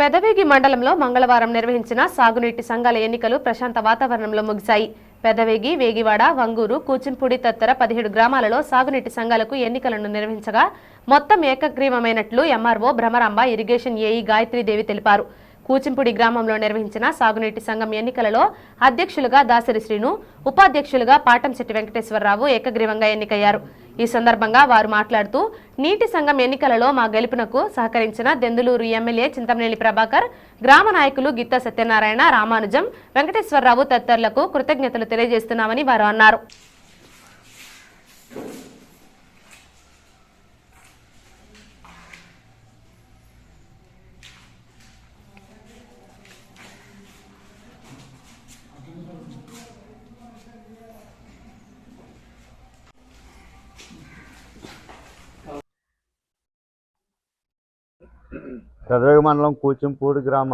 పెదవేగి మండలంలో మంగళవారం నిర్వహించిన సాగునీటి సంఘాల ఎన్నికలు ప్రశాంత వాతావరణంలో ముగిశాయి. పెదవేగి వేగివాడ వంగూరు కూచింపూడి తదితర పదిహేడు గ్రామాలలో సాగునీటి సంఘాలకు ఎన్నికలను నిర్వహించగా మొత్తం ఏకగ్రీవమైనట్లు MRO Bhramaramba irrigation AE Gayatridevi తెలిపారు. కూచింపూడి గ్రామంలో నిర్వహించిన సాగునీటి సంఘం ఎన్నికలలో అధ్యక్షులుగా దాసరి శ్రీను ఉపాధ్యక్షులుగా పాటంశెట్టి వెంకటేశ్వరరావు ఏకగ్రీవంగా ఎన్నికయ్యారు. ఈ సందర్భంగా వారు మాట్లాడుతూ నీటి సంఘం ఎన్నికలలో మా గెలుపునకు సహకరించిన దెందులూరు ఎమ్మెల్యే చింతమనేని ప్రభాకర్ గ్రామ నాయకులు గిత్త సత్యనారాయణ రామానుజం వెంకటేశ్వరరావు తదితరులకు కృతజ్ఞతలు తెలియజేస్తున్నామని వారు అన్నారు. పెదవేగ మండలం కూచింపూడి గ్రామ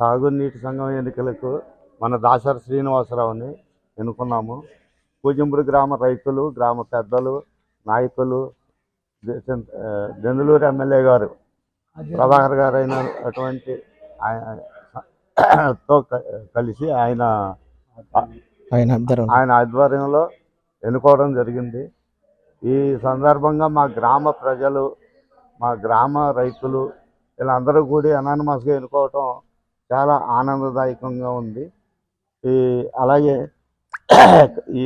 సాగునీటి సంఘం ఎన్నికలకు మన దాసరి శ్రీనివాసరావుని ఎన్నుకున్నాము. కూచింపూడి గ్రామ రైతులు గ్రామ పెద్దలు నాయకులు దెందులూరు ఎమ్మెల్యే గారు ప్రభాకర్ గారు అయిన అటువంటి ఆయన తో క- కలిసి ఆయన ఆయన ఆధ్వర్యంలో ఎన్నుకోవడం జరిగింది. ఈ సందర్భంగా మా గ్రామ ప్రజలు మా గ్రామ రైతులు వీళ్ళందరూ కూడి అనానమస్గా ఎన్నుకోవటం చాలా ఆనందదాయకంగా ఉంది. ఈ అలాగే ఈ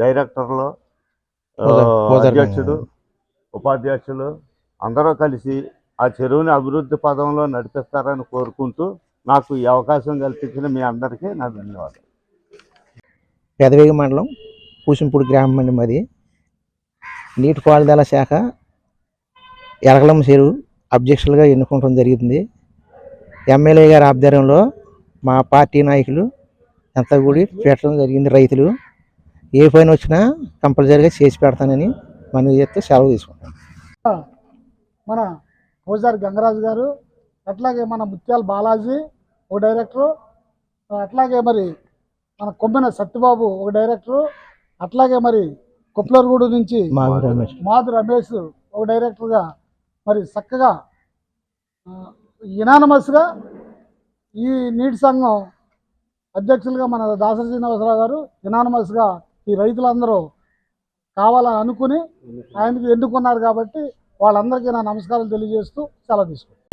డైరెక్టర్లు అధ్యక్షుడు ఉపాధ్యక్షులు అందరూ కలిసి ఆ చెరువుని అభివృద్ధి పదంలో నడిపిస్తారని కోరుకుంటూ నాకు ఈ అవకాశం కల్పించిన మీ అందరికీ నా ధన్యవాదాలు. పెదవేగి మండలం కూసింపూడి గ్రామం అండి మాది. నీటిపారుదల శాఖ ఎరగలం చెరువు అధ్యక్షులుగా ఎన్నుకోవడం జరిగింది. ఎమ్మెల్యే గారి ఆధ్వర్యంలో మా పార్టీ నాయకులు అంతా కూడి పెట్టడం జరిగింది రైతులు. ఏ పని వచ్చినా కంపల్సరీగా చేసి పెడతానని మనం చేస్తే సెలవు తీసుకుంటాం. మన పూజారి గంగరాజు గారు అట్లాగే మన ముత్యాల బాలాజీ ఒక డైరెక్టరు అట్లాగే మరి మన కొమ్మిన సత్యబాబు ఒక డైరెక్టరు అట్లాగే మరి కొప్లర్గూడు నుంచి మా రమేష్. మాధు రమేష్ ఒక డైరెక్టర్గా మరి చక్కగా ఇనానమస్గా ఈ నీటి సంఘం అధ్యక్షులుగా మన దాసరి శ్రీనివాసరావు గారు ఇనానమస్గా ఈ రైతులందరూ కావాలని అనుకుని ఆయనకి ఎన్నుకున్నారు కాబట్టి వాళ్ళందరికీ నా నమస్కారాలు తెలియజేస్తూ సెలవు తీసుకుంటాను